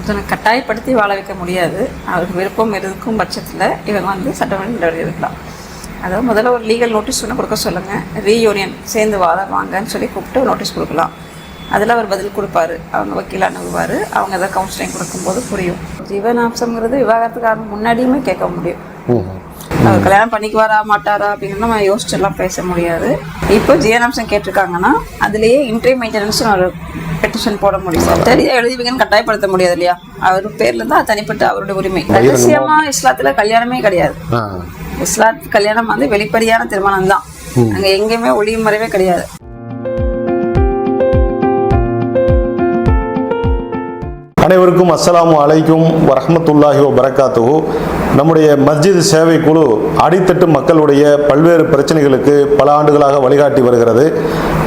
ஒருத்தனை கட்டாயப்படுத்தி வாழ வைக்க முடியாது. அவருக்கு விருப்பம் இருக்கும் பட்சத்தில் இவங்க வந்து சட்டமன்ற நடவடிக்கை எடுக்கலாம். அதாவது முதல்ல ஒரு லீகல் நோட்டீஸ் ஒன்று கொடுக்க சொல்லுங்கள் ரீயூனியன் சேர்ந்து வாழ வாங்கன்னு சொல்லி கூப்பிட்டு நோட்டீஸ் கொடுக்கலாம். அதில் அவர் பதில் கொடுப்பாரு. அவங்க வக்கீல் அணுகுவார் அவங்க ஏதாவது கவுன்சிலிங் கொடுக்கும்போது புரியும். ஜீவனாம்சங்கிறது விவாகரத்துக்கு முன்னாடியுமே கேட்க முடியும். அவர் கல்யாணம் பண்ணிக்குவாரா மாட்டாரா அப்படின்னு நம்ம யோசிச்செல்லாம் பேச முடியாது. இப்போ ஜீவனாம்சம் கேட்டிருக்காங்கன்னா அதுலேயே இன்ட்ரி மெயின்டெனன்ஸ் ஒரு பெட்டிஷன் போட முடியும். சரியா எழுதிவீங்கன்னு கட்டாயப்படுத்த முடியாது இல்லையா? அவர் பேர்ல தான் தனிப்பட்ட அவருடைய உரிமை. ரகசியமா இஸ்லாத்துல கல்யாணமே கிடையாது. இஸ்லாத் கல்யாணம் வந்து வெளிப்படையான திருமணம் தான் அங்க எங்கேயுமே ஒளியும் மறைவே கிடையாது. அனைவருக்கும் அஸ்ஸலாமு அலைக்கும் வரமத்துல்லாஹி வபரகாத்துஹு. நம்முடைய மஸ்ஜித் சேவை குழு அடித்தட்டு மக்களுடைய பல்வேறு பிரச்சனைகளுக்கு பல ஆண்டுகளாக வழிகாட்டி வருகிறது.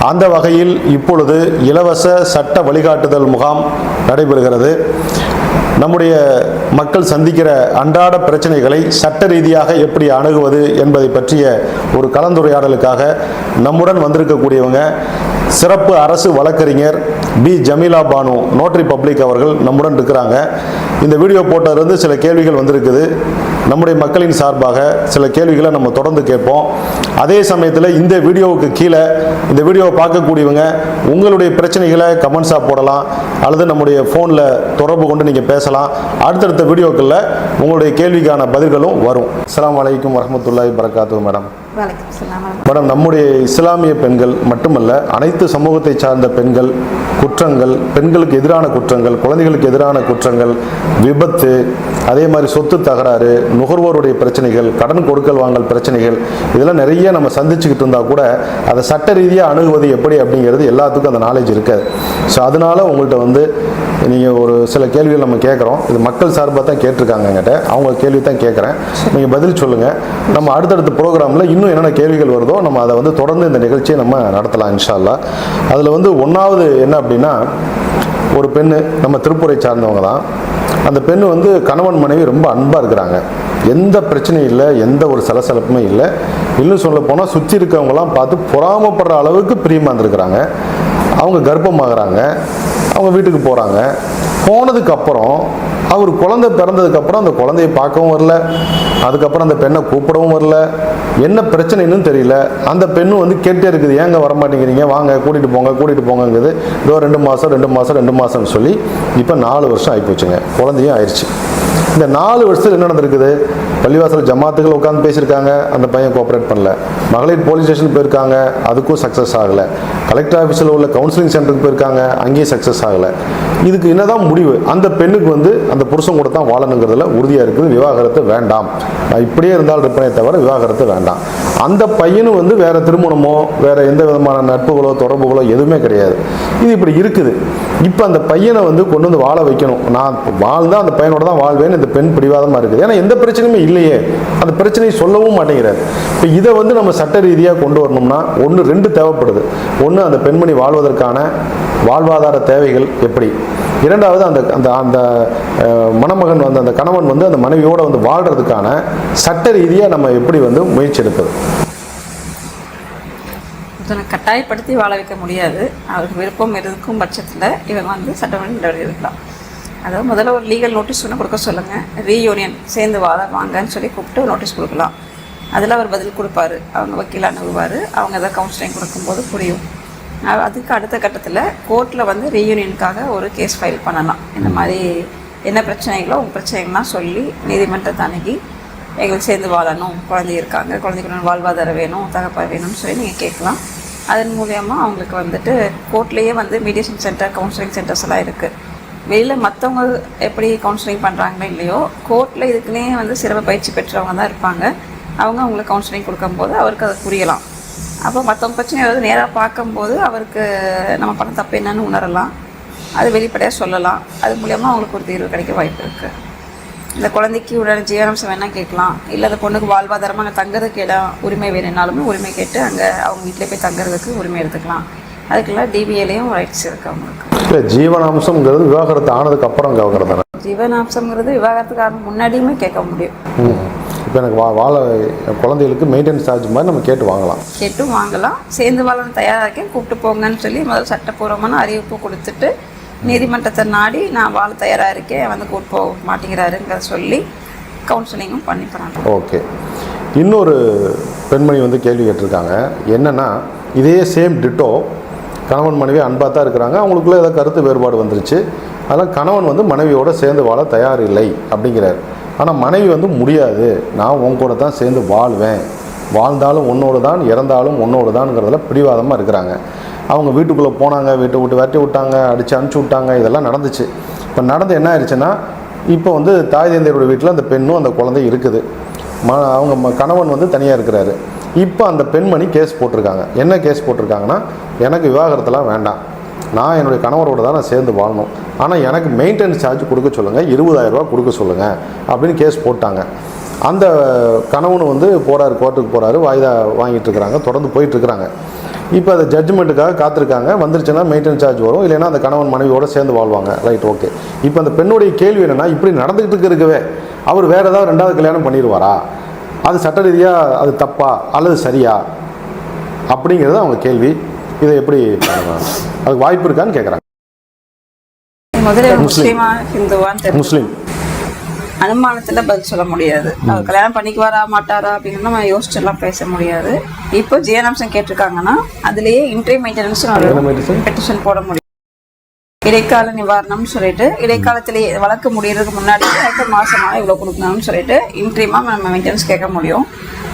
அந்த வகையில் இப்பொழுது இலவச சட்ட வழிகாட்டுதல் முகாம் நடைபெறுகிறது. நம்முடைய மக்கள் சந்திக்கிற அன்றாட பிரச்சனைகளை சட்ட ரீதியாக எப்படி அணுகுவது என்பதை பற்றிய ஒரு கலந்துரையாடலுக்காக நம்முடன் வந்திருக்கக்கூடியவங்க சிறப்பு அரசு வழக்கறிஞர் P. Jameela Banu notary public அவர்கள் நம்முடன் இருக்கிறாங்க. இந்த வீடியோ போட்டதிலிருந்து சில கேள்விகள் வந்திருக்குது. நம்முடைய மக்களின் சார்பாக சில கேள்விகளை நம்ம தொடர்ந்து கேட்போம். அதே சமயத்தில் இந்த வீடியோவுக்கு கீழே இந்த வீடியோவை பார்க்கக்கூடியவங்க உங்களுடைய பிரச்சனைகளை கமெண்ட்ஸாக போடலாம். அல்லது நம்முடைய ஃபோனில் தொடர்பு கொண்டு நீங்கள் பேசலாம். அடுத்தடுத்த வீடியோக்களில் உங்களுடைய கேள்விக்கான பதில்களும் வரும். அஸ்லாம் அலைக்கும் வரமத்துல்லாய் பரகாத்து மேடம். மேடம் நம்முடைய இஸ்லாமிய பெண்கள் மட்டுமல்ல அனைத்து சமூகத்தை சார்ந்த பெண்கள் குற்றங்கள் பெண்களுக்கு எதிரான குற்றங்கள் குழந்தைகளுக்கு எதிரான குற்றங்கள் விபத்து அதே மாதிரி சொத்து தகராறு நுகர்வோருடைய பிரச்சனைகள் கடன் கொடுக்கல் வாங்கல் பிரச்சனைகள் இதெல்லாம் நிறைய நம்ம சந்திச்சுக்கிட்டு இருந்தால் கூட அதை சட்ட ரீதியாக அணுகுவது எப்படி அப்படிங்கிறது எல்லாத்துக்கும் அந்த நாலேஜ் இருக்காது. ஸோ அதனால உங்கள்கிட்ட வந்து நீங்கள் ஒரு சில கேள்விகள் நம்ம கேட்குறோம் இது மக்கள் சார்பாக தான் கேட்டிருக்காங்க எங்கிட்ட அவங்க கேள்வி தான் கேட்குறேன் நீங்கள் பதில் சொல்லுங்கள் நம்ம அடுத்தடுத்த ப்ரோக்ராமில் இன்னும் என்னென்ன கேள்விகள் வருதோ நம்ம அதை வந்து தொடர்ந்து இந்த நிகழ்ச்சியை நம்ம நடத்தலாம் இன்ஷால்லா அதில் வந்து ஒன்றாவது என்ன அப்படின்னா ஒரு பெண்ணு நம்ம திருப்பூரை சார்ந்தவங்க தான். அந்த பெண்ணு வந்து கணவன் மனைவி ரொம்ப அன்பாக இருக்கிறாங்க. எந்த பிரச்சனையும் இல்லை எந்த ஒரு சலசலப்புமே இல்லை. இன்னும் சொல்ல போனால் சுற்றி இருக்கவங்களாம் பார்த்து பொறாமப்படுற அளவுக்கு பிரியமாக இருந்திருக்கிறாங்க. அவங்க கர்ப்பமாகறாங்க. அவங்க வீட்டுக்கு போகிறாங்க போனதுக்கப்புறம் அவர் குழந்தை பிறந்ததுக்கப்புறம் அந்த குழந்தைய பார்க்கவும் வரல. அதுக்கப்புறம் அந்த பெண்ணை கூப்பிடவும் வரல. என்ன பிரச்சனைன்னு தெரியல. அந்த பெண்ணும் வந்து கேட்டே இருக்குது ஏங்க வர மாட்டேங்கிறீங்க வாங்க கூட்டிகிட்டு போங்க கூட்டிகிட்டு போங்கங்குது. இதோ ரெண்டு மாதம் ரெண்டு மாதம் ரெண்டு மாதம்னு சொல்லி இப்போ நாலு வருஷம் ஆகிப்போச்சுங்க குழந்தையும் ஆயிடுச்சு இந்த நாலு வருஷத்தில் என்ன நடந்திருக்குது? பள்ளிவாசல் ஜமாத்துகள் உட்காந்து பேசியிருக்காங்க. அந்த பையன் கோஆப்ரேட் பண்ணல. மகளிர் போலீஸ் ஸ்டேஷன் போயிருக்காங்க. அதுக்கும் சக்ஸஸ் ஆகலை. கலெக்டர் ஆஃபீஸில் உள்ள கவுன்சிலிங் சென்டருக்கு போயிருக்காங்க. அங்கேயும் சக்ஸஸ் ஆகலை. இதுக்கு என்னதான் முடிவு? அந்த பெண்ணுக்கு வந்து அந்த புருஷன் கூட தான் வாழணுங்கிறதுல உறுதியாக இருக்குது. விவாகரத்து வேண்டாம். நான் இப்படியே இருந்தால் இருப்பேனே தவிர விவாகரத்து வேண்டாம். அந்த பையனும் வந்து வேற திருமணமோ வேற எந்த விதமான நட்புகளோ தொடர்புகளோ எதுவுமே கிடையாது. இது இப்படி இருக்குது. இப்போ அந்த பையனை வந்து கொண்டு வந்து வாழ வைக்கணும். நான் வாழ்ந்தா அந்த பையனோட தான் வாழ்வேன்னு இந்த பெண் பிடிவாதமாக இருக்குது. ஏன்னா எந்த பிரச்சனையுமே இல்லையே. அந்த பிரச்சனையை சொல்லவும் மாட்டேங்கிறார். இப்போ இதை வந்து நம்ம சட்ட ரீதியாக கொண்டு வரணும்னா ஒன்று ரெண்டு தேவைப்படுது. ஒன்று அந்த பெண்மணி வாழ்வதற்கான வாழ்வாதார தேவைகள் எப்படி? இரண்டாவது அந்த அந்த அந்த மணமகன் வந்து அந்த கணவன் வந்து அந்த மனைவியோட வந்து வாழ்றதுக்கான சட்ட ரீதியாக நம்ம எப்படி வந்து முயற்சி எடுப்பது? ஒருத்தனை கட்டாயப்படுத்தி வாழ வைக்க முடியாது. அவருக்கு விருப்பம் இருக்கும் பட்சத்தில் இவன் வந்து சட்டமன்ற நடவடிக்கை எடுக்கலாம். அதாவது முதல்ல ஒரு லீகல் நோட்டீஸ் ஒன்று கொடுக்க சொல்லுங்கள் ரீயூனியன் சேர்ந்து வாழ வாங்கன்னு சொல்லி கூப்பிட்டு நோட்டீஸ் கொடுக்கலாம். அதில் அவர் பதில் கொடுப்பாரு. அவங்க வக்கீல் அணுகுவார் அவங்க ஏதாவது கவுன்சிலிங் கொடுக்கும்போது புரியும். அதுக்கு அடுத்த கட்டத்தில் கோர்ட்டில் வந்து ரீயூனியனுக்காக ஒரு கேஸ் ஃபைல் பண்ணலாம். இந்த மாதிரி என்ன பிரச்சனைகளோ உங்கள் பிரச்சனைகள்லாம் சொல்லி நீதிமன்றத்தை அணுகி எங்களுக்கு சேர்ந்து வாழணும். குழந்தை இருக்காங்க குழந்தைக்கு வாழ்வாதாரம் வேணும் தகப்பா வேணும்னு சொல்லி நீங்கள் கேட்கலாம். அதன் மூலயமா அவங்களுக்கு வந்துட்டு கோர்ட்லேயே வந்து மீடியேஷன் சென்டர் கவுன்சிலிங் சென்டர்ஸ் எல்லாம் இருக்குது வெளியில் மற்றவங்க எப்படி கவுன்சிலிங் பண்ணுறாங்களோ இல்லையோ கோர்ட்டில் இதுக்குன்னே வந்து சிறப்பு பயிற்சி பெற்றவங்க தான் இருப்பாங்க. அவங்க அவங்களுக்கு கவுன்சிலிங் கொடுக்கும்போது அவருக்கு அது புரியலாம். அப்போ மற்றவங்க பிரச்சனை ஏதாவது நேராக பார்க்கும்போது அவருக்கு நம்ம பண்ண தப்பு என்னன்னு உணரலாம். அது வெளிப்படையாக சொல்லலாம். அது மூலயமா அவங்களுக்கு ஒரு தீர்வு கிடைக்க வாய்ப்பு இருக்குது இந்த குழந்தைக்கு உடனே ஜீவனாம்சம் வேணால் கேட்கலாம். இல்லை அந்த பொண்ணுக்கு வாழ்வாதாரமாக அங்கே தங்குறதுக்கு இடம் உரிமை வேணும்னாலுமே உரிமை கேட்டு அங்கே அவங்க வீட்டிலே போய் தங்குறதுக்கு உரிமை எடுத்துக்கலாம். அதுக்கெல்லாம் டிபிஏலையும் ரைட்ஸ் இருக்குது அவங்களுக்கு. இல்லை ஜீவனாம்சம்ங்கிறது விவாகரத்து ஆனதுக்கு அப்புறம் ஜீவனாம்சங்கிறது விவாகரத்துக்காரன் முன்னாடியுமே கேட்க முடியும். இப்போ எனக்கு வா வாழ குழந்தைகளுக்கு மெயின்டெனன்ஸ் சார்ஜ் மாதிரி நம்ம கேட்டு வாங்கலாம். கேட்டும் வாங்கலாம். சேர்ந்து வாழ தயாராக இருக்கேன் கூப்பிட்டு போங்கன்னு சொல்லி முதல்ல சட்டப்பூர்வமான அறிவிப்பு கொடுத்துட்டு நீதிமன்றத்தை நாடி நான் வாழ தயாராக இருக்கேன் வந்து கூட்டு போக மாட்டேங்கிறாருங்கிறத சொல்லி கவுன்சிலிங்கும் பண்ணி போகிறாங்க ஓகே. இன்னொரு பெண்மணி வந்து கேள்வி கேட்டிருக்காங்க. என்னன்னா இதே சேம் டிட்டோ கணவன் மனைவி அன்பாக தான் இருக்கிறாங்க. அவங்களுக்குள்ள ஏதோ கருத்து வேறுபாடு வந்துருச்சு. அதனால் கணவன் வந்து மனைவியோட சேர்ந்து வாழ தயார் இல்லை அப்படிங்கிறார். ஆனால் மனைவி வந்து முடியாது. நான் உன் கூட தான் சேர்ந்து வாழ்வேன். வாழ்ந்தாலும் உன்னோடு தான் இறந்தாலும் உன்னோடு தான்ங்கிறதுல பிடிவாதமாக இருக்கிறாங்க. அவங்க வீட்டுக்குள்ளே போனாங்க வீட்டை விட்டு விரட்டி விட்டாங்க அடித்து அனுப்பிச்சி விட்டாங்க இதெல்லாம் நடந்துச்சு. இப்போ நடந்து என்ன ஆயிடுச்சுன்னா இப்போ வந்து தாய் தந்தையரோட வீட்டில் அந்த பெண்ணும் அந்த குழந்தை இருக்குது. ம அவங்க ம- கணவன் வந்து தனியாக இருக்கிறாரு. இப்போ அந்த பெண்மணி கேஸ் போட்டிருக்காங்க. என்ன கேஸ் போட்டிருக்காங்கன்னா எனக்கு விவாகரத்தெல்லாம் வேண்டாம். நான் என்னுடைய கணவரோட தான் நான் சேர்ந்து வாழணும். ஆனால் எனக்கு மெயின்டெனன்ஸ் சார்ஜ் கொடுக்க சொல்லுங்கள் இருபதாயிரரூபா கொடுக்க சொல்லுங்கள் அப்படின்னு கேஸ் போட்டாங்க. அந்த கணவனு வந்து போகிறாரு கோர்ட்டுக்கு போகிறாரு வாய்தா வாங்கிட்டு இருக்கிறாங்க. தொடர்ந்து போயிட்டுருக்கிறாங்க இப்போ அது ஜட்ஜ்மெண்ட்டுக்காக காத்திருக்காங்க. வந்துருச்சுன்னா மெயின்டெனன்ஸ் சார்ஜ் வரும். இல்லைன்னா அந்த கணவன் மனைவியோட சேர்ந்து வாழ்வாங்க. ரைட் ஓகே இப்போ அந்த பெண்ணுடைய கேள்வி என்னென்னா இப்படி நடந்துகிட்டு இருக்கவே அவர் வேறு ஏதாவது ரெண்டாவது கல்யாணம் பண்ணிடுவாரா அது சட்ட ரீதியாக அது தப்பா? அல்லது சரியா? அப்படிங்கிறது அவங்க கேள்வி. இதை எப்படி? அதுக்கு வாய்ப்பு இருக்கான்னு கேட்குறாங்க முஸ்லிம். அனுமானத்துல பதில் சொல்ல முடியாது. அவர் கல்யாணம் பண்ணிக்குவாரா மாட்டாரா அப்படின்னு நம்ம யோசிச்செல்லாம் பேச முடியாது. இப்போ ஜிஎன்எம்சம் கேட்டிருக்காங்கன்னா அதுலயே இன்ட்ரி மெயின்டெனன்ஸ்? பெட்டிஷன் போட முடியும். இடைக்கால நிவாரணம்னு சொல்லிட்டு இடைக்காலத்திலேயே வழக்கு முடியறதுக்கு முன்னாடி அடுத்த மாசமாக இவ்வளோ கொடுக்கணும்னு சொல்லிட்டு இன்ட்ரீமா நம்ம மெயின்டெனன்ஸ் கேட்க முடியும்.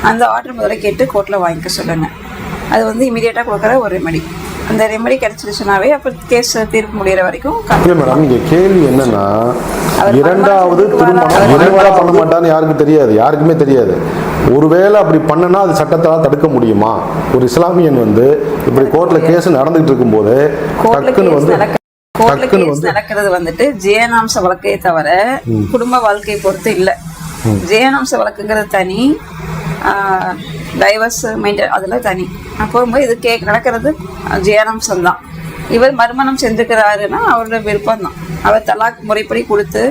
அந்த ஆர்டர் முதல்ல கேட்டு கோர்ட்டில் வாங்கிக்க சொல்லுங்க. அது வந்து இமீடியட்டாக கொடுக்குற ஒரு ரெமெடி அந்த ரெமெடி கிடைச்சிருச்சுனாவே அப்போ கேஸ் தீர்ப்பு முடியிற வரைக்கும் மேடம் இங்கே கேள்வி என்னன்னா இரண்டாவது திருமணம் வராரு. இரண்டா பண்ண மாட்டான்னு யாருக்கும் தெரியாது? யாருக்குமே தெரியாது. ஒருவேளை அப்படி பண்ணனா அது சட்டத்தால் தடுக்க முடியுமா? ஒரு இஸ்லாமியன் வந்து இப்படி கோர்ட்ல கேஸ் நடந்துகிட்டு இருக்கும்போது டக்குன்னு வந்து கோர்ட்ல கேஸ் வந்து நடக்கிறது வந்துட்டு ஜெயநாம்ச வழக்கையே தவிர குடும்ப வாழ்க்கையை பொறுத்து இல்ல. ஜெயநாம்ச வழக்குங்கிறது தனி டைவர்ஸ் மெயின்டைன் அதெல்லாம் தனி. அப்போ இது கே நடக்கிறது ஜெயநாம்சம் தான். இவர் மறுமணம் செஞ்சுக்கிறாருன்னா அவரோட விருப்பம் தான். அவர் தலாக் முறைப்படி கொடுத்து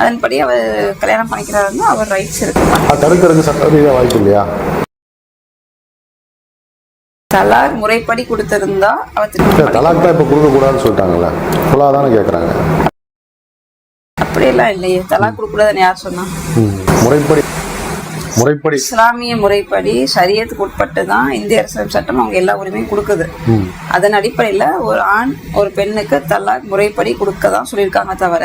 அதன்படி அவர் கல்யாணம் பண்ணிக்கிறாருன்னா அவர் ரைட்ஸ் இருக்கு. தடுக்கிறதுக்கு சட்ட ரீதியாக வாய்ப்பு இல்லையா? தலாக் முறைப்படி கொடுத்திருந்தா அவர் தலாக் தான் இப்போ கொடுக்கக்கூடாதுன்னு சொல்லிட்டாங்கல்ல. ஃபுல்லாக கேட்குறாங்க அப்படியெல்லாம் இல்லையே. தலாக் கொடுக்கூடாதுன்னு யார் சொன்னா? முறைப்படி முறைப்படி. இஸ்லாமிய முறைப்படி சரியத்துக்கு உட்பட்டு தான் இந்திய அரசியல் சட்டம் அவங்க எல்லா உரிமையும் கொடுக்குது. அதன் அடிப்படையில் ஒரு ஆண் ஒரு பெண்ணுக்கு தலாக் முறைப்படி கொடுக்க தான் சொல்லியிருக்காங்க தவிர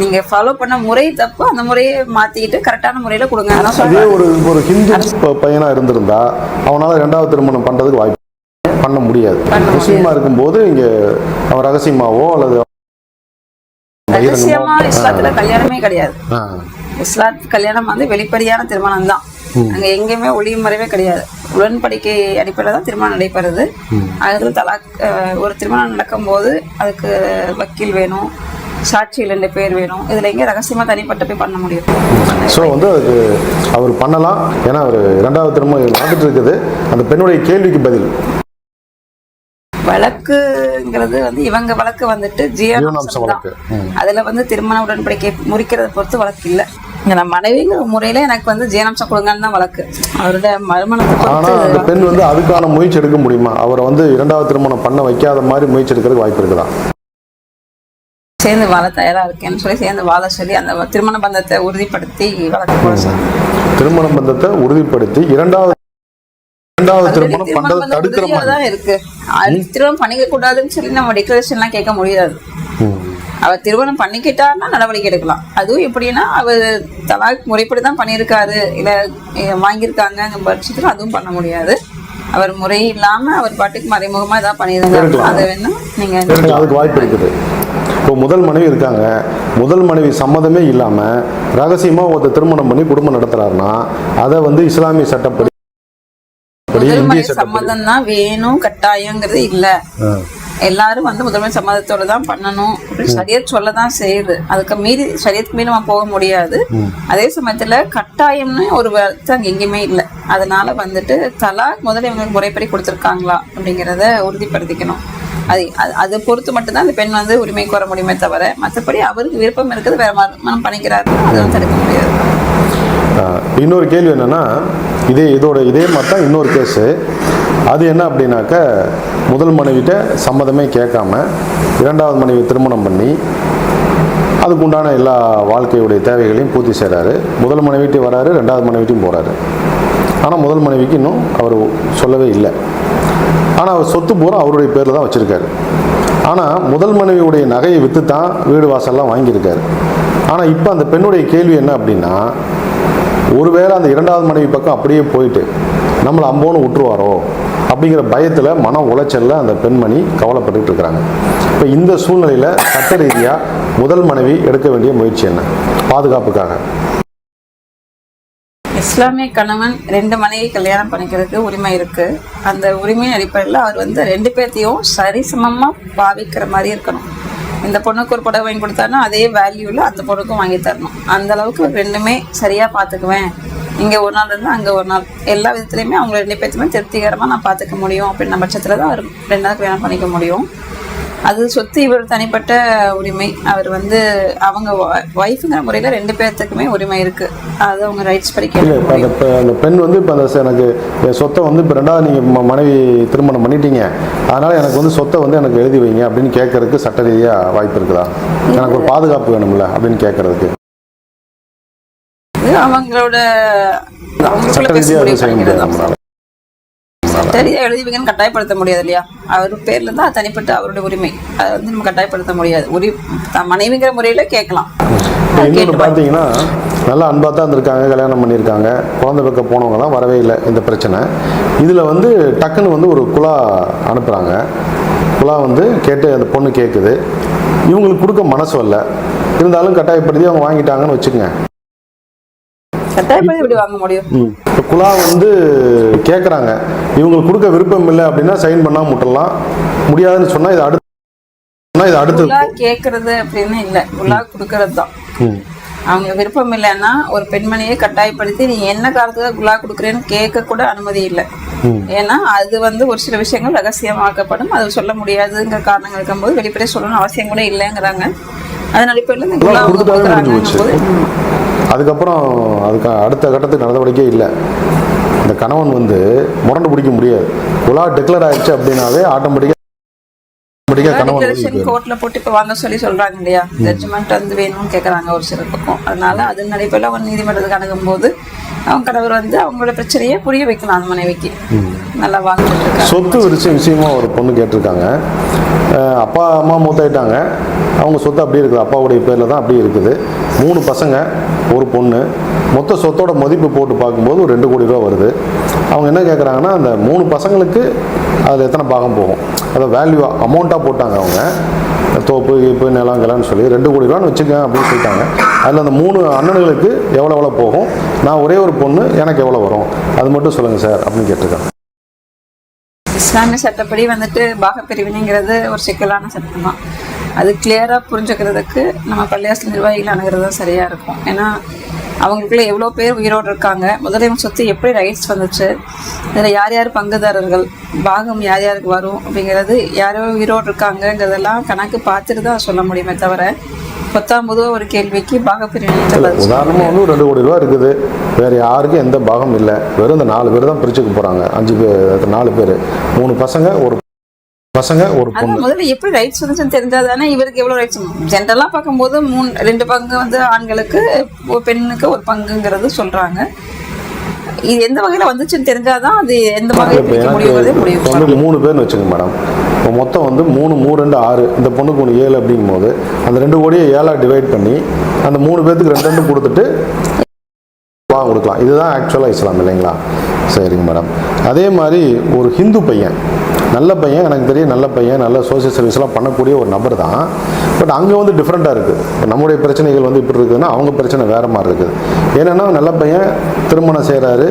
நீங்க ஃபாலோ பண்ண முறை தப்பு அந்த முறையை மாத்திக்கிட்டு கரெக்டான முறையில கொடுங்க. அதே ஒரு ஒரு ஹிந்து பையனா இருந்திருந்தா அவனால ரெண்டாவது திருமணம் பண்றதுக்கு வாய்ப்பு பண்ண முடியாது. முஸ்லீமா இருக்கும்போது இங்க அவன் ரகசியமாவோ அல்லது ரகசியமா இஸ்லாத்துல கல்யாணமே கிடையாது. ஆ, இஸ்லாத் கல்யாணம் வந்து வெளிப்படையான திருமணம் தான் அங்க எங்கேயுமே ஒளிவு மறைவே கிடையாது. உடன்படிக்கை அடிப்படையில் தான் திருமணம் நடைபெறுது. அதுல தலாக் ஒரு திருமணம் நடக்கும்போது அதுக்கு வக்கீல் வேணும் சாட்சிகள் ரெண்டு பேர் வேணும். இதுல எங்க ரகசியமா தனிப்பட்ட போய் பண்ண முடியும் ஸோ வந்து அதுக்கு அவர் பண்ணலாம். ஏன்னா அவர் இரண்டாவது திருமணம் நடந்துட்டு இருக்குது. அந்த பெண்ணுடைய கேள்விக்கு பதில். வழக்குங்கிறது வந்து இவங்க வழக்கு வந்துட்டு ஜீவனாம்ச ஜீவனாம்சம் தான். அதுல வந்து திருமண உடன்படிக்கை முறிக்கிறத பொறுத்து வழக்கு இல்ல. நான் மனைவிங்கிற முறையில எனக்கு வந்து ஜீவனாம்சம் கொடுங்கன்னு தான் வழக்கு. அவரோட மறுமணத்தை ஆனா அந்த பெண் வந்து அதுக்கான முயற்சி எடுக்க முடியுமா? அவரை வந்து இரண்டாவது திருமணம் பண்ண வைக்காத மாதிரி முயற்சி எடுக்கிறதுக்கு வாய்ப்பு இருக்குதா? சேர்ந்து வாழ தயாரா இருக்கேன்னு சொல்லி சேர்ந்து வாழ சொல்லி அந்த திருமண பந்தத்தை உறுதிப்படுத்தி வழக்கு திருமண பந்தத்தை உறுதிப்படுத்தி இரண்டாவது இரண்டாவது திருமணம் திருமண பண்றதை தடுக்கிற மாதிரி. தான் இருக்கு. திருமணம் பண்ணிக்க கூடாதுன்னு சொல்லி நம்ம டிக்ளரேஷன்லாம் கேட்க முடியாது. ம். அவர் திருமணம் பண்ணிக்கிட்டாருன்னா நடவடிக்கை எடுக்கலாம். அதுவும் எப்படின்னா அவர் தலாக் முறைப்படி தான் பண்ணியிருக்காரு. இல்ல வாங்கியிருக்காங்க பட்சத்தில் அதுவும் பண்ண முடியாது. அவர் முறை இல்லாம அவர் பாட்டுக்கு மறைமுகமா ஏதாவது பண்ணியிருந்தாங்க. அதை வேணா நீங்க அதுக்கு வாய்ப்பு இருக்குது. இப்போ முதல் மனைவி இருக்காங்க. முதல் மனைவி சம்மதமே இல்லாம ரகசியமா ஒருத்தர் திருமணம் பண்ணி குடும்பம் நடத்துறாருன்னா அதை வந்து இஸ்லாமிய சட்டப்படி படி, முதல் இந்திய முறை சட்டப்படி. சம்மதம் தான் வேணும் கட்டாயங்கிறது இல்ல. எல்லாரும் வந்து முதன்மை சம்மதத்தோட தான் பண்ணணும் சரியத் சொல்ல தான் செய்யுது. அதுக்கு மீறி சரியத்துக்கு மீறி நம்ம போக முடியாது. அதே சமயத்துல கட்டாயம்னு ஒரு வார்த்தை அங்க எங்கேயுமே இல்லை. அதனால வந்துட்டு தலாக் முதல்ல இவங்களுக்கு முறைப்படி கொடுத்துருக்காங்களா அப்படிங்கிறத உறுதிப்படுத்திக்கணும். அது அது- அதை பொறுத்து மட்டும்தான் அந்த பெண் வந்து உரிமை கோர முடியுமே தவிர மற்றபடி அவருக்கு விருப்பம் இருக்குது வேற மனம் பண்ணிக்கிறாரு. அதெல்லாம் தடுக்க முடியாது. இன்னொரு கேள்வி என்னென்னா இதே இதோட இதே மாதிரி தான் இன்னொரு கேஸு அது என்ன அப்படின்னாக்க முதல் மனைவிட்ட சம்மதமே கேட்காம இரண்டாவது மனைவி திருமணம் பண்ணி அதுக்கு உண்டான எல்லா வாழ்க்கையுடைய தேவைகளையும் பூர்த்தி செய்கிறாரு முதல் மனைவிட்டு வராரு ரெண்டாவது மனைவிட்டையும் போகிறாரு ஆனால் முதல் மனைவிக்கு இன்னும் அவர் சொல்லவே இல்லை. ஆனால் அவர் சொத்து பூரா அவருடைய பேரில் தான் வச்சுருக்காரு. ஆனால் முதல் மனைவியுடைய நகையை விற்று தான் வீடு வாசல்லாம் வாங்கியிருக்காரு. ஆனால் இப்போ அந்த பெண்ணுடைய கேள்வி என்ன அப்படின்னா ஒருவேளை அந்த இரண்டாவது மனைவி பக்கம் அப்படியே போயிட்டு நம்மளை அம்போன்னு விட்டுருவாரோ அப்படிங்கிற பயத்தில் மன உளைச்சலில் அந்த பெண்மணி கவலைப்பட்டுட்டு இருக்கிறாங்க. இப்போ இந்த சூழ்நிலையில் சட்ட ரீதியாக முதல் மனைவி எடுக்க வேண்டிய முயற்சி என்ன? பாதுகாப்புக்காக. இஸ்லாமிய கணவன் ரெண்டு மனைவி கல்யாணம் பண்ணிக்கிறதுக்கு உரிமை இருக்கு. அந்த உரிமையின் அடிப்படையில் அவர் வந்து ரெண்டு பேர்த்தையும் சரிசமமாக பாவிக்கிற மாதிரி இருக்கணும். இந்த பொண்ணுக்கு ஒரு புடவை வாங்கி கொடுத்தாருன்னா அதே வேல்யூவில் அந்த பொண்ணுக்கும் வாங்கி தரணும். அந்த அளவுக்கு ரெண்டுமே சரியாக பார்த்துக்குவேன் இங்கே ஒரு நாள் இருந்தால் அங்கே ஒரு நாள். எல்லா விதத்துலையுமே அவங்க ரெண்டு பேர்த்துமே திருப்திகரமாக நான் பார்த்துக்க முடியும். அப்படின்ற பட்சத்தில் தான் ரெண்டு நாளுக்கு கல்யாணம் பண்ணிக்க முடியும். அது சொத்து இவர் தனிப்பட்ட உரிமை. அவர் வந்து அவங்க ஒய்ஃபுங்கிற முறையில் ரெண்டு பேர்த்துக்குமே உரிமை இருக்கு. அது அவங்க ரைட்ஸ் படிக்க அந்த பெண் வந்து இப்போ அந்த எனக்கு என் சொத்தை வந்து இப்போ ரெண்டாவது நீங்கள் மனைவி திருமணம் பண்ணிட்டீங்க. அதனால் எனக்கு வந்து சொத்தை வந்து எனக்கு எழுதி வைங்க அப்படின்னு கேட்கறதுக்கு சட்ட ரீதியாக வாய்ப்பு இருக்குதா? எனக்கு ஒரு பாதுகாப்பு வேணும்ல அப்படின்னு கேட்கறதுக்கு. அவங்களோட அவங்களுக்குள்ள பேச ரீதியாக சரியா எழுதிவிங்கன்னு கட்டாயப்படுத்த முடியாது இல்லையா? அவர் பேர்ல தான் தனிப்பட்ட அவருடைய உரிமை. அதை வந்து நம்ம கட்டாயப்படுத்த முடியாது. உரி மனைவிங்கிற முறையில கேட்கலாம். பார்த்தீங்கன்னா நல்லா அன்பாக தான் இருந்திருக்காங்க கல்யாணம் பண்ணியிருக்காங்க. குழந்தை பெக்க போனவங்கலாம் வரவே இல்லை இந்த பிரச்சனை. இதில் வந்து டக்குன்னு வந்து ஒரு குழா அனுப்புகிறாங்க குழா வந்து கேட்டு அந்த பொண்ணு கேட்குது இவங்களுக்கு கொடுக்க மனசு வரல. இருந்தாலும் கட்டாயப்படுத்தி அவங்க வாங்கிட்டாங்கன்னு வச்சுக்கோங்க. கட்டாயப்படுத்தி எப்படி வாங்க முடியும். இப்போ குழா வந்து கேட்குறாங்க இவங்களுக்கு கொடுக்க விருப்பம் இல்லை அப்படின்னா சைன் பண்ணால் முட்டலாம். முடியாதுன்னு சொன்னால் இது அடுத்து இது அடுத்து கேட்கறது அப்படின்னு இல்லை. குலா கொடுக்கறது தான். அவங்க விருப்பம் இல்லைன்னா ஒரு பெண்மணியை கட்டாயப்படுத்தி நீ என்ன காரணத்துக்கு குலா கொடுக்குறேன்னு கேட்க கூட அனுமதி இல்லை. ஏன்னா அது வந்து ஒரு சில விஷயங்கள் ரகசியமாக்கப்படும். அது சொல்ல முடியாதுங்கிற காரணங்கள் இருக்கும்போது வெளிப்படையாக சொல்லணும் அவசியம் கூட இல்லைங்கிறாங்க. அதன் அடிப்படையில் இந்த குலா அவங்க அதுக்கப்புறம் அதுக்கு அடுத்த கட்டத்துக்கு நடவடிக்கையே இல்லை. இந்த கணவன் வந்து முரண்டு பிடிக்க முடியாது. குலா டிக்ளேர் ஆயிடுச்சு அப்படின்னாவே ஆட்டோமேட்டிக்காக. கோர்ட்ல போட்டு இப்போ வாங்க சொல்லி சொல்றாங்க இல்லையா? ஜட்ஜ்மெண்ட் வந்து வேணும்னு கேட்குறாங்க ஒரு சில பக்கம். அதனால அது நடைபெற அவன் நீதிமன்றத்துக்கு அணுகும் போது அவங்க கணவர் வந்து அவங்களோட பிரச்சனையை புரிய வைக்கலாம் அந்த மனைவிக்கு. நல்லா இருக்காங்க சொத்து விரிச்ச விஷயமா ஒரு பொண்ணு கேட்டிருக்காங்க. அப்பா அம்மா மூத்தாயிட்டாங்க. அவங்க சொத்து அப்படியே இருக்குது. அப்பாவுடைய பேரில் தான் அப்படியே இருக்குது. மூணு பசங்க ஒரு பொண்ணு. மொத்த சொத்தோட மதிப்பு போட்டு பார்க்கும்போது ஒரு ரெண்டு கோடி ரூபா வருது. அவங்க என்ன கேட்குறாங்கன்னா அந்த மூணு பசங்களுக்கு அதில் எத்தனை பாகம் போகும்? அதை வேல்யூ அமௌண்ட்டாக போட்டாங்க அவங்க. தோப்பு கீப்பு நிலம் சொல்லி ரெண்டு கோடி ரூபான்னு வச்சுக்கேன் அப்படின்னு சொல்லிட்டாங்க. அதில் அந்த மூணு அண்ணனுங்களுக்கு எவ்வளோ எவ்வளோ போகும்? நான் ஒரே ஒரு பொண்ணு எனக்கு எவ்வளோ வரும்? அது மட்டும் சொல்லுங்கள் சார் அப்படின்னு கேட்டிருக்காங்க. இஸ்லாமிய சட்டப்படி வந்துட்டு பாகப்பிரிவினைங்கிறது ஒரு சிக்கலான சட்டம் தான் அது கிளியராக புரிஞ்சுக்கிறதுக்கு நம்ம பள்ளியாசல் நிர்வாகிகள் அணுகிறது தான் சரியாக இருக்கும். ஏன்னா அவங்களுக்குள்ள எவ்வளோ பேர் உயிரோடு இருக்காங்க இவங்க சொத்து எப்படி ரைட்ஸ் வந்துச்சு இதில் யார் யார் பங்குதாரர்கள் பாகம் யார் யாருக்கு வரும் அப்படிங்கிறது யாரோ உயிரோடு இருக்காங்கங்கிறதெல்லாம் கணக்கு பார்த்துட்டு தான் சொல்ல முடியுமே தவிர பத்தாம் பொதுவாக ஒரு கேள்விக்கு பாகப்பிரிவினை உதாரணமாக வந்து ரெண்டு கோடி ரூபா இருக்குது. வேறு யாருக்கும் எந்த பாகம் இல்லை. வெறும் இந்த நாலு பேர் தான் பிரிச்சுக்க போகிறாங்க அஞ்சு பேர் நாலு பேர். மூணு பசங்க ஒரு பசங்க ஒரு பொண்ணு. முதல்ல எப்படி ரைட்ஸ் வந்துச்சுன்னு தெரிஞ்சாதானே இவருக்கு எவ்வளோ ரைட்ஸ் ஜென்ரலாக பார்க்கும்போது மூணு ரெண்டு பங்கு வந்து ஆண்களுக்கு பெண்ணுக்கு ஒரு பங்குங்கிறது சொல்றாங்க. இது எந்த வகையில் வந்துச்சுன்னு தெரிஞ்சாதான் அது எந்த வகையில் வந்து மூணு பேர்னு வச்சுங்க மேடம் இப்போ மொத்தம் வந்து மூணு மூணு ரெண்டு ஆறு இந்த பொண்ணுக்கு ஒன்று ஏழு அப்படிங்கும்போது அந்த ரெண்டு கோடியை ஏழாக டிவைட் பண்ணி அந்த மூணு பேர்த்துக்கு ரெண்டு ரெண்டு கொடுத்துட்டு வாங்க கொடுக்கலாம். இதுதான் ஆக்சுவலாக இஸ்லாம் இல்லைங்களா? சரிங்க மேடம் அதே மாதிரி ஒரு ஹிந்து பையன் நல்ல பையன் எனக்கு தெரியும் நல்ல பையன் நல்ல சோசியல் சர்வீஸ்லாம் பண்ணக்கூடிய ஒரு நபர் தான். பட் அங்கே வந்து டிஃப்ரெண்ட்டாக இருக்குது. இப்போ நம்முடைய பிரச்சனைகள் வந்து இப்படி இருக்குதுன்னா அவங்க பிரச்சனை வேறு மாதிரி இருக்குது. ஏன்னா நல்ல பையன் திருமணம் செய்கிறாரு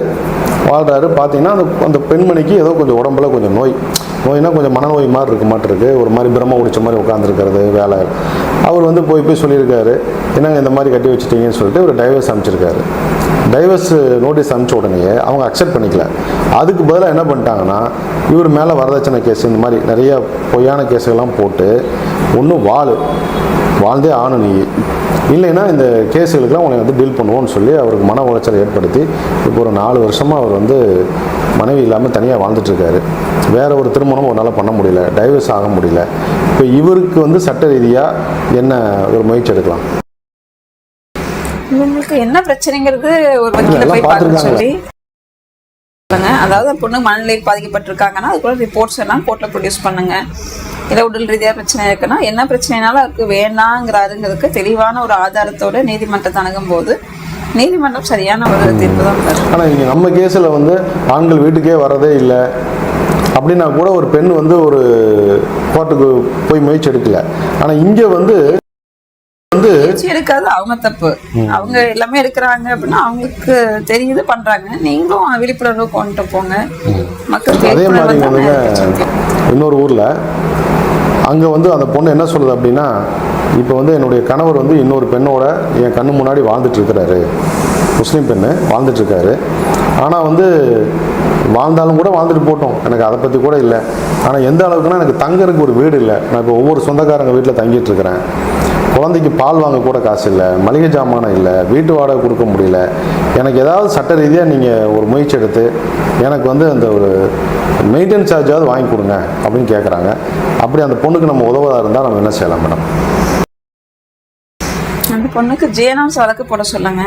வாழ்கிறாரு பார்த்தீங்கன்னா அந்த அந்த பெண்மணிக்கு ஏதோ கொஞ்சம் உடம்புல கொஞ்சம் நோய் நோய்னா கொஞ்சம் மனநோய் மாதிரி இருக்க மாட்டிருக்கு. ஒரு மாதிரி பிரம்ம உடிச்ச மாதிரி உட்காந்துருக்கிறது வேலை. அவர் வந்து போய் போய் சொல்லியிருக்காரு என்னங்க இந்த மாதிரி கட்டி வச்சுட்டீங்கன்னு சொல்லிட்டு ஒரு டைவர்ஸ் அமைச்சிருக்காரு டைவர்ஸ் நோட்டீஸ் அனுப்பிச்ச உடனே அவங்க அக்செப்ட் பண்ணிக்கல. அதுக்கு பதிலாக என்ன பண்ணிட்டாங்கன்னா இவர் மேலே வரதட்சணை கேஸ் இந்த மாதிரி நிறைய பொய்யான கேஸுகள்லாம் போட்டு ஒன்று வாழ் வாழ்ந்தே ஆணும் நீ. இல்லைன்னா இந்த கேஸுகளுக்கெல்லாம் உன்னை வந்து டீல் பண்ணுவோம்னு சொல்லி அவருக்கு மன உளைச்சலை ஏற்படுத்தி இப்போ ஒரு நாலு வருஷமாக அவர் வந்து மனைவி இல்லாமல் தனியாக வாழ்ந்துட்டுருக்காரு. வேறு ஒரு திருமணம் அவரால் பண்ண முடியல. டைவர்ஸ் ஆக முடியல. இப்போ இவருக்கு வந்து சட்ட ரீதியாக என்ன ஒரு முயற்சி எடுக்கலாம்? இவங்களுக்கு என்ன பிரச்சனைங்கிறது ஒரு வக்கீல போய் பார்க்க. சொல்லி. அதாவது பொண்ணு மனநிலை பாதிக்கப்பட்டிருக்காங்கன்னா அதுக்குள்ள ரிப்போர்ட்ஸ் எல்லாம் கோர்ட்ல ப்ரொடியூஸ் பண்ணுங்க இல்லை உடல் ரீதியாக பிரச்சனை இருக்குன்னா என்ன பிரச்சனைனாலும் அதுக்கு வேணாங்கிறாருங்கிறதுக்கு தெளிவான ஒரு ஆதாரத்தோட நீதிமன்றத்தை அணுகும் போது நீதிமன்றம் சரியான ஒரு தீர்ப்பு தான் ஆனால் இங்கே நம்ம கேஸில் வந்து ஆண்கள் வீட்டுக்கே வரதே இல்லை அப்படின்னா கூட ஒரு பெண் வந்து ஒரு கோர்ட்டுக்கு போய் முயற்சி எடுக்கல ஆனால் இங்கே வந்து வந்து எடுக்காது அவங்க தப்பு. அவங்க எல்லாமே எடுக்கிறாங்க அப்படின்னா அவங்களுக்கு தெரியுது பண்றாங்க. நீங்களும் விழிப்புணர்வு கொண்டு போங்க. மக்கள் அதே மாதிரி. இன்னொரு ஊரில் அங்கே வந்து அந்த பொண்ணு என்ன சொல்லுது அப்படின்னா இப்போ வந்து என்னுடைய கணவர் வந்து இன்னொரு பெண்ணோட என் கண்ணு முன்னாடி வாழ்ந்துட்டு இருக்கிறாரு. முஸ்லீம் பெண்ணு வாழ்ந்துட்டு இருக்காரு. ஆனால் வந்து வாழ்ந்தாலும் கூட வாழ்ந்துட்டு போட்டோம். எனக்கு அதை பற்றி கூட இல்லை. ஆனால் எந்த அளவுக்குன்னா எனக்கு தங்கறதுக்கு ஒரு வீடு இல்லை. நான் இப்போ ஒவ்வொரு சொந்தக்காரங்க வீட்டில் தங்கிட்டு இருக்கிறேன். குழந்தைக்கு பால் வாங்க கூட காசு இல்லை மளிகை ஜாமானம் இல்லை வீட்டு வாடகை கொடுக்க முடியல. எனக்கு ஏதாவது சட்ட ரீதியாக நீங்கள் ஒரு முயற்சி எடுத்து எனக்கு வந்து அந்த ஒரு மெயின்டெனன்ஸ் சார்ஜாவது வாங்கி கொடுங்க அப்படின்னு கேட்குறாங்க அப்படி அந்த பொண்ணுக்கு நம்ம உதவதாக இருந்தால் நம்ம என்ன செய்யலாம் மேடம் அந்த பொண்ணுக்கு ஜேனாம்ஸ் வழக்கு போட சொல்லுங்க.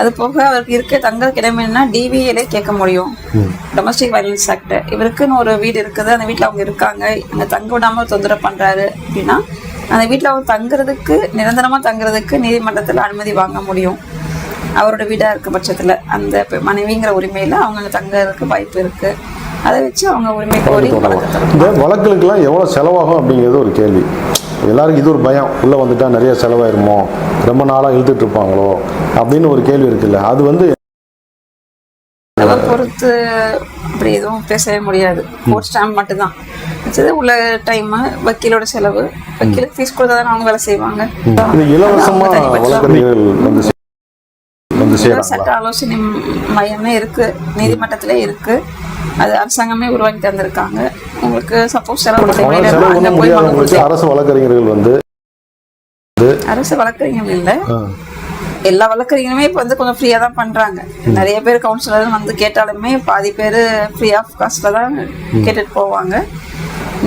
அது போக அவருக்கு இருக்க தங்க கிடமைன்னா டிவிஏலே கேட்க முடியும். டொமஸ்டிக் வயலன்ஸ் ஆக்ட் இவருக்குன்னு ஒரு வீடு இருக்குது அந்த வீட்டில் அவங்க இருக்காங்க. அங்கே தங்க விடாம தொந்தரவு பண்றாரு அப்படின்னா அந்த வீட்டில் அவங்க தங்குறதுக்கு நிரந்தரமா தங்குறதுக்கு நீதிமன்றத்தில் அனுமதி வாங்க முடியும். அவரோட வீடாக இருக்க பட்சத்தில். அந்த மனைவிங்கிற உரிமையில் அவங்க அங்கே தங்கறதுக்கு வாய்ப்பு இருக்கு. அதை வச்சு அவங்க உரிமை கோரி. இந்த வழக்குகளுக்கெல்லாம் எவ்வளோ செலவாகும் அப்படிங்கிறது ஒரு கேள்வி. எல்லாருக்கும் இது ஒரு பயம். உள்ளே வந்துட்டா நிறைய செலவாயிருமோ? ரொம்ப நாளாக இழுத்துட்டு இருப்பாங்களோ? அப்படின்னு ஒரு கேள்வி இருக்குல்ல. அது வந்து பொறுத்து அப்படி எதுவும் பேசவே முடியாது. கோர்ட் ஸ்டாம்ப் மட்டும்தான். வச்சது உள்ள டைம் வக்கீலோட செலவு. வக்கீலுக்கு ஃபீஸ் கொடுத்தா தானே அவங்க வேலை செய்வாங்க. சட்ட ஆலோசனை மையமே இருக்கு. நீதிமன்றத்திலே இருக்கு. அது அரசாங்கமே உருவாக்கி தந்திருக்காங்க. உங்களுக்கு சப்போஸ் செலவு அரசு வழக்கறிஞர்கள் வந்து அரசு வழக்கறிஞர்கள் இல்லை. எல்லா வழக்கறிஞருமே இப்போ வந்து கொஞ்சம் ஃப்ரீயாக தான் பண்ணுறாங்க நிறைய பேர் கவுன்சிலர் வந்து கேட்டாலுமே பாதி பேர் ஃப்ரீ ஆஃப் காஸ்ட்டில் தான் கேட்டுட்டு போவாங்க.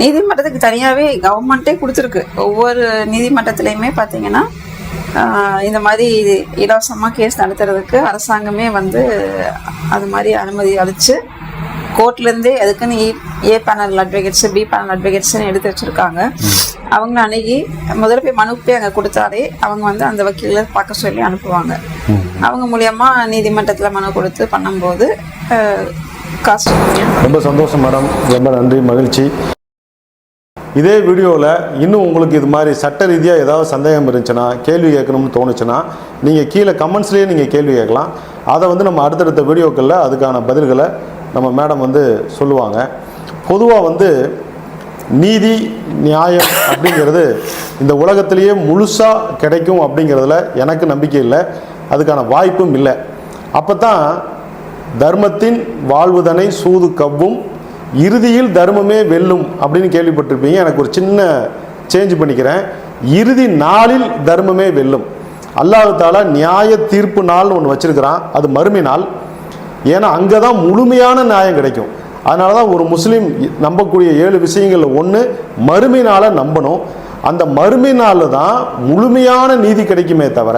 நீதிமன்றத்துக்கு தனியாகவே கவர்மெண்ட்டே கொடுத்துருக்கு. ஒவ்வொரு நீதிமன்றத்துலையுமே பார்த்தீங்கன்னா இந்த மாதிரி இலவசமாக கேஸ் நடத்துறதுக்கு அரசாங்கமே வந்து அது மாதிரி அனுமதி அளித்து கோர்ட்லேருந்தே அதுக்குன்னு A A panel advocates B panel அட்வொகேட்ஸ்னு எடுத்து வச்சுருக்காங்க. அவங்க அணுகி முதல்ல போய் மனு போய் அங்கே கொடுத்தாலே அவங்க வந்து அந்த வக்கீலை பார்க்க சொல்லி அனுப்புவாங்க. அவங்க மூலியமா நீதிமன்றத்தில் மனு கொடுத்து பண்ணும்போது காஸ்ட் ரொம்ப சந்தோஷம் மேடம். ரொம்ப நன்றி மகிழ்ச்சி. இதே வீடியோவில் இன்னும் உங்களுக்கு இது மாதிரி சட்ட ரீதியாக ஏதாவது சந்தேகம் இருந்துச்சுன்னா கேள்வி கேட்கணும்னு தோணுச்சுன்னா நீங்கள் கீழே கமெண்ட்ஸ்லேயே நீங்கள் கேள்வி கேட்கலாம். அதை வந்து நம்ம அடுத்தடுத்த வீடியோக்களில் அதுக்கான பதில்களை நம்ம மேடம் வந்து சொல்லுவாங்க. பொதுவாக வந்து நீதி நியாயம் அப்படிங்கிறது இந்த உலகத்திலேயே முழுசாக கிடைக்கும் அப்படிங்கிறதுல எனக்கு நம்பிக்கை இல்லை. அதுக்கான வாய்ப்பும் இல்லை. அப்போ தான் தர்மத்தின் வாழ்வுதனை சூது கவ்வும் இறுதியில் தர்மமே வெல்லும் அப்படின்னு கேள்விப்பட்டிருப்பீங்க. எனக்கு ஒரு சின்ன சேஞ்ச் பண்ணிக்கிறேன். இறுதி நாளில் தர்மமே வெல்லும். அல்லாஹால நியாய தீர்ப்பு நாள்னு ஒன்று வச்சுருக்கிறான். அது மறுமை நாள். ஏன்னா அங்கே தான் முழுமையான நியாயம் கிடைக்கும். அதனால தான் ஒரு முஸ்லீம் நம்பக்கூடிய ஏழு விஷயங்களில் ஒன்று மறுமை நாளை நம்பணும். அந்த மறுமை நாளில் தான் முழுமையான நீதி கிடைக்குமே தவிர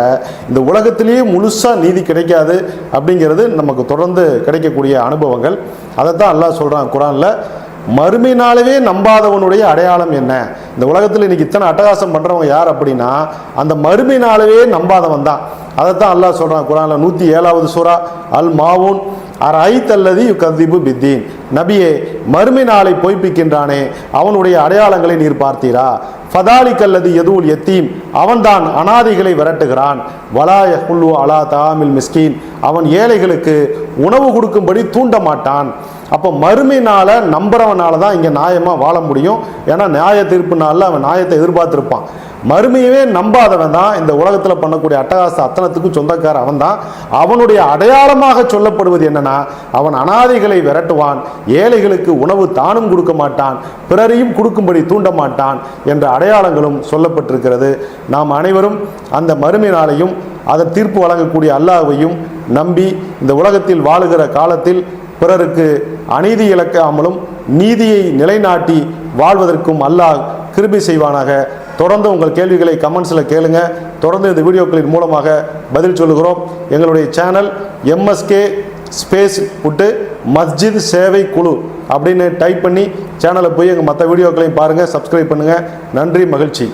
இந்த உலகத்திலேயே முழுசாக நீதி கிடைக்காது அப்படிங்கிறது நமக்கு தொடர்ந்து கிடைக்கக்கூடிய அனுபவங்கள். அதை தான் அல்லாஹ் சொல்கிறான் குரானில் மறுமை நாளவே நம்பாதவனுடைய அடையாளம் என்ன? இந்த உலகத்தில் இன்னைக்கு இத்தனை அட்டகாசம் பண்ணுறவங்க யார் அப்படின்னா அந்த மறுமை நாளவே நம்பாதவன் தான். அதைத்தான் அல்லாஹ் சொல்கிறான் குரானில் நூற்றி ஏழாவது சூறா அல் மாவூன் அர் ஐத்தல்லதி கதிபு பித்தீன். நபியே மறுமை நாளை பொய்ப்பிக்கின்றானே அவனுடைய அடையாளங்களை நீர் பார்த்தீரா? ஃபதாலிக்கல்லதி எதுவுல் எத்தீம் அவன்தான் அனாதைகளை விரட்டுகிறான். வலாய குல்லு அலா தாமில் மிஸ்கீன் அவன் ஏழைகளுக்கு உணவு கொடுக்கும்படி தூண்ட மாட்டான் அப்போ மறுமைனால நாளை நம்புறவனால தான் இங்கே நியாயமாக வாழ முடியும். ஏன்னா நியாய தீர்ப்பு நாளில் அவன் நியாயத்தை எதிர்பார்த்திருப்பான். மறுமையவே நம்பாதவன் தான். இந்த உலகத்தில் பண்ணக்கூடிய அட்டகாச அத்தனத்துக்கும் சொந்தக்கார அவன் தான். அவனுடைய அடையாளமாக சொல்லப்படுவது என்னன்னா அவன் அனாதைகளை விரட்டுவான் ஏழைகளுக்கு உணவு தானும் கொடுக்க மாட்டான் பிறரையும் கொடுக்கும்படி தூண்ட மாட்டான் என்ற அடையாளங்களும் சொல்லப்பட்டிருக்கிறது. நாம் அனைவரும் அந்த மறுமை நாளையும் அதன் தீர்ப்பு வழங்கக்கூடிய அல்லாவையும் நம்பி இந்த உலகத்தில் வாழுகிற காலத்தில் பிறருக்கு அநீதி இழக்காமலும் நீதியை நிலைநாட்டி வாழ்வதற்கும் அல்லாஹ் கிருபி செய்வானாக. தொடர்ந்து உங்கள் கேள்விகளை கமெண்ட்ஸில் கேளுங்க. தொடர்ந்து இந்த வீடியோக்களின் மூலமாக பதில் சொல்லுகிறோம். எங்களுடைய சேனல் எம்எஸ்கே ஸ்பேஸ் விட்டு மஸ்ஜித் சேவை குழு அப்படின்னு டைப் பண்ணி சேனலை போய் எங்கள் மற்ற வீடியோக்களையும் பாருங்கள் சப்ஸ்கிரைப் பண்ணுங்கள் நன்றி மகிழ்ச்சி.